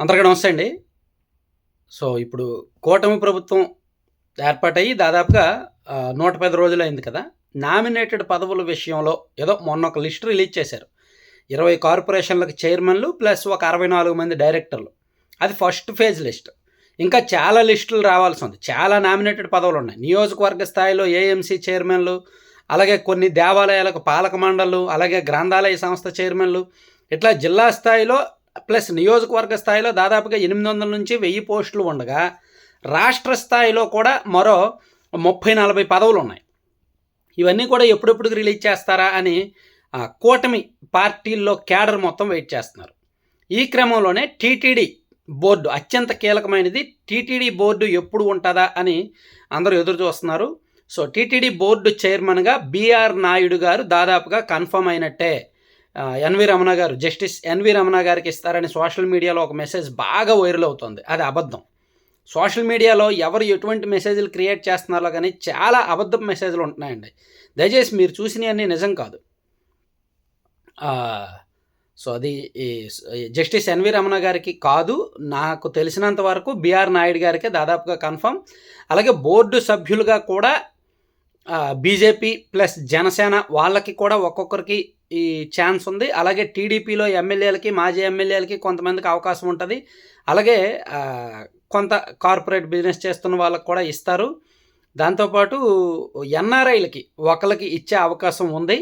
అందరికీ నమస్తే అండి. సో ఇప్పుడు కూటమి ప్రభుత్వం ఏర్పాటయ్యి దాదాపుగా నూట పది రోజులు అయింది కదా. నామినేటెడ్ పదవుల విషయంలో ఏదో మొన్న ఒక లిస్ట్ రిలీజ్ చేశారు. ఇరవై కార్పొరేషన్లకు చైర్మన్లు ప్లస్ ఒక అరవై నాలుగు మంది డైరెక్టర్లు. అది ఫస్ట్ ఫేజ్ లిస్ట్. ఇంకా చాలా లిస్టులు రావాల్సి ఉంది. చాలా నామినేటెడ్ పదవులు ఉన్నాయి. నియోజకవర్గ స్థాయిలో ఏఎంసీ చైర్మన్లు అలాగే కొన్ని దేవాలయాలకు పాలక మండళ్ళు అలాగే గ్రంథాలయ సంస్థ చైర్మన్లు ఇట్లా జిల్లా స్థాయిలో ప్లస్ నియోజకవర్గ స్థాయిలో దాదాపుగా ఎనిమిది వందల నుంచి వెయ్యి పోస్టులు ఉండగా రాష్ట్ర స్థాయిలో కూడా మరో ముప్పై నలభై పదవులు ఉన్నాయి ఇవన్నీ కూడా ఎప్పుడెప్పుడు రిలీజ్ చేస్తారా అని ఆ, కూటమి పార్టీల్లో క్యాడర్ మొత్తం వెయిట్ చేస్తున్నారు. ఈ క్రమంలోనే టీటీడీ బోర్డు అత్యంత కీలకమైనది టీటీడీ బోర్డు ఎప్పుడు ఉంటుందా అని అందరూ ఎదురు చూస్తున్నారు. సో టీటీడీ బోర్డు చైర్మన్గా బీఆర్ నాయుడు గారు దాదాపుగా కన్ఫర్మ్ అయినట్టే ఎన్వి రమణ గారు జస్టిస్ ఎన్వి రమణ గారికి ఇస్తారని సోషల్ మీడియాలో ఒక మెసేజ్ బాగా వైరల్ అవుతుంది. అది అబద్ధం. సోషల్ మీడియాలో ఎవరు ఎటువంటి మెసేజ్లు క్రియేట్ చేస్తున్నారో కానీ చాలా అబద్ధపు మెసేజ్లు ఉంటున్నాయండి. దయచేసి మీరు చూసినవన్నీ నిజం కాదు. సో అది ఈ జస్టిస్ ఎన్వి రమణ గారికి కాదు. నాకు తెలిసినంత వరకు బిఆర్ నాయుడు గారికి దాదాపుగా కన్ఫర్మ్. అలాగే బోర్డు సభ్యులుగా కూడా బీజేపీ ప్లస్ జనసేన వాళ్ళకి కూడా ఒక్కొక్కరికి ఈ ఛాన్స్ ఉంది. అలాగే టీడీపీలో ఎమ్మెల్యేలకి మాజీ ఎమ్మెల్యేలకి కొంతమందికి అవకాశం ఉంటుంది. అలాగే కొంత కార్పొరేట్ బిజినెస్ చేస్తున్న వాళ్ళకి కూడా ఇస్తారు. దాంతోపాటు ఎన్ఆర్ఐలకి ఒకరికి ఇచ్చే అవకాశం ఉంది.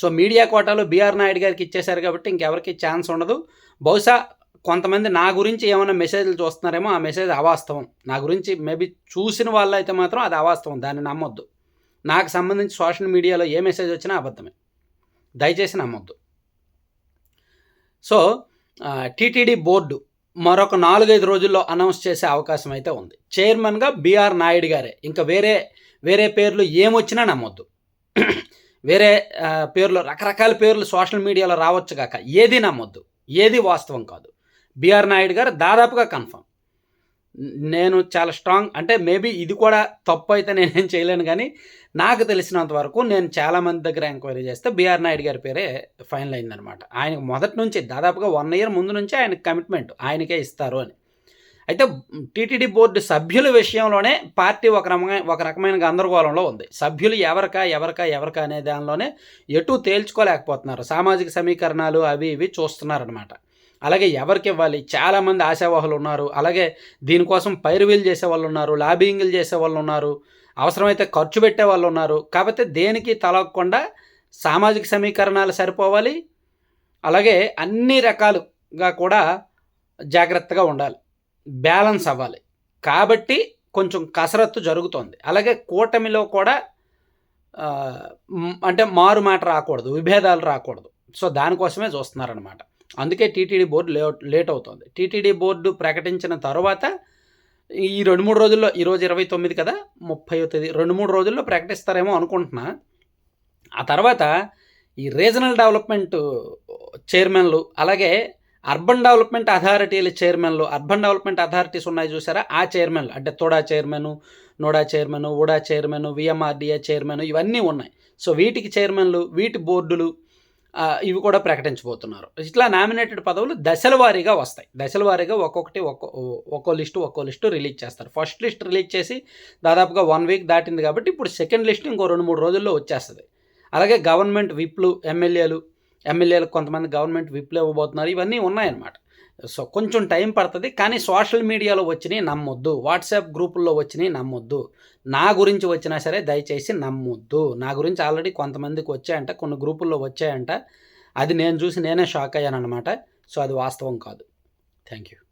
సో మీడియా కోటాలో బీఆర్ నాయుడు గారికి ఇచ్చేశారు కాబట్టి ఇంకెవరికి ఛాన్స్ ఉండదు. బహుశా కొంతమంది నా గురించి ఏమైనా మెసేజ్లు చూస్తున్నారేమో ఆ మెసేజ్ అవాస్తవం. నా గురించి మేబీ చూసిన వాళ్ళు అయితే మాత్రం అది అవాస్తవం. దాన్ని నమ్మొద్దు. నాకు సంబంధించి సోషల్ మీడియాలో ఏ మెసేజ్ వచ్చినా అబద్ధమే. దయచేసి నమ్మొద్దు. సో టీటీడీ బోర్డు మరొక నాలుగైదు రోజుల్లో అనౌన్స్ చేసే అవకాశం అయితే ఉంది. చైర్మన్గా బీఆర్ నాయుడు గారే. ఇంకా వేరే వేరే పేర్లు ఏమొచ్చినా నమ్మొద్దు. వేరే పేర్లు రకరకాల పేర్లు సోషల్ మీడియాలో రావచ్చు కాక ఏది నమ్మొద్దు. ఏది వాస్తవం కాదు. బీఆర్ నాయుడు గారు దాదాపుగా కన్ఫర్మ్. నేను చాలా స్ట్రాంగ్ అంటే మేబీ ఇది కూడా తప్పు అయితే నేనేం చేయలేను కానీ నాకు తెలిసినంత వరకు నేను చాలా మంది దగ్గర ఎంక్వైరీ చేస్తే బీఆర్ నాయుడు గారి పేరే ఫైనల్ అయిందనమాట ఆయనకు మొదటి నుంచి దాదాపుగా వన్ ఇయర్ ముందు నుంచి ఆయనకు కమిట్మెంట్ ఆయనకే ఇస్తారు అని. అయితే టీటీడీ బోర్డు సభ్యుల విషయంలోనే పార్టీ ఒక రకమైన ఒక రకమైన గందరగోళంలో ఉంది. సభ్యులు ఎవరికా ఎవరికా ఎవరికా అనే దానిలోనే ఎటు తేల్చుకోలేకపోతున్నారు. సామాజిక సమీకరణాలు అవి ఇవి చూస్తున్నారనమాట అలాగే ఎవరికి ఇవ్వాలి? చాలామంది ఆశావాహులు ఉన్నారు. అలాగే దీనికోసం పైరువీలు చేసే వాళ్ళు ఉన్నారు లాబింగ్లు చేసే వాళ్ళు ఉన్నారు అవసరమైతే ఖర్చు పెట్టే వాళ్ళు ఉన్నారు. కాకపోతే దేనికి తలగకుండా సామాజిక సమీకరణాలు సరిపోవాలి. అలాగే అన్ని రకాలుగా కూడా జాగ్రత్తగా ఉండాలి. బ్యాలెన్స్ అవ్వాలి. కాబట్టి కొంచెం కసరత్తు జరుగుతోంది. అలాగే కూటమిలో కూడా అంటే మారు మాట రాకూడదు విభేదాలు రాకూడదు. సో దానికోసమే చూస్తున్నారనమాట అందుకే టీటీడీ బోర్డు లేట్ లేట్ అవుతుంది. టీటీడీ బోర్డు ప్రకటించిన తర్వాత ఈ రెండు మూడు రోజుల్లో ఈరోజు ఇరవై తొమ్మిది కదా ముప్పై తేదీ రెండు మూడు రోజుల్లో ప్రకటిస్తారేమో అనుకుంటున్నా. ఆ తర్వాత ఈ రీజనల్ డెవలప్మెంట్ చైర్మన్లు అలాగే అర్బన్ డెవలప్మెంట్ అథారిటీల చైర్మన్లు అర్బన్ డెవలప్మెంట్ అథారిటీస్ ఉన్నాయి చూసారా? ఆ చైర్మన్లు అంటే తోడా chairman NUDA chairman ఊడా chairman VMRDA chairman ఇవన్నీ ఉన్నాయి. సో వీటికి చైర్మన్లు వీటి బోర్డులు ఇవి కూడా ప్రకటించబోతున్నారు. ఇట్లా నామినేటెడ్ పదవులు దశల వారీగా వస్తాయి. దశల వారీగా ఒక్కొక్కటి ఒక్కో ఒక్కో లిస్టు ఒక్కో లిస్టు రిలీజ్ చేస్తారు. ఫస్ట్ లిస్ట్ రిలీజ్ చేసి దాదాపుగా వన్ వీక్ దాటింది కాబట్టి ఇప్పుడు సెకండ్ లిస్ట్ ఇంకో రెండు మూడు రోజుల్లో వచ్చేస్తుంది. అలాగే గవర్నమెంట్ విప్లు ఎమ్మెల్యేలు ఎమ్మెల్యేలకు కొంతమంది గవర్నమెంట్ విప్లు ఇవ్వబోతున్నారు. ఇవన్నీ ఉన్నాయన్నమాట. సో కొంచెం టైం పడుతుంది కానీ సోషల్ మీడియాలో వచ్చినవి నమ్మొద్దు. వాట్సాప్ గ్రూపుల్లో వచ్చినవి నమ్మొద్దు. నా గురించి వచ్చినా సరే దయచేసి నమ్మొద్దు. నా గురించి ఆల్రెడీ కొంతమందికి వచ్చాయంట కొన్ని గ్రూపుల్లో వచ్చాయంట. అది నేను చూసి నేనే షాక్ అయ్యాను అనమాట సో అది వాస్తవం కాదు. Thank you.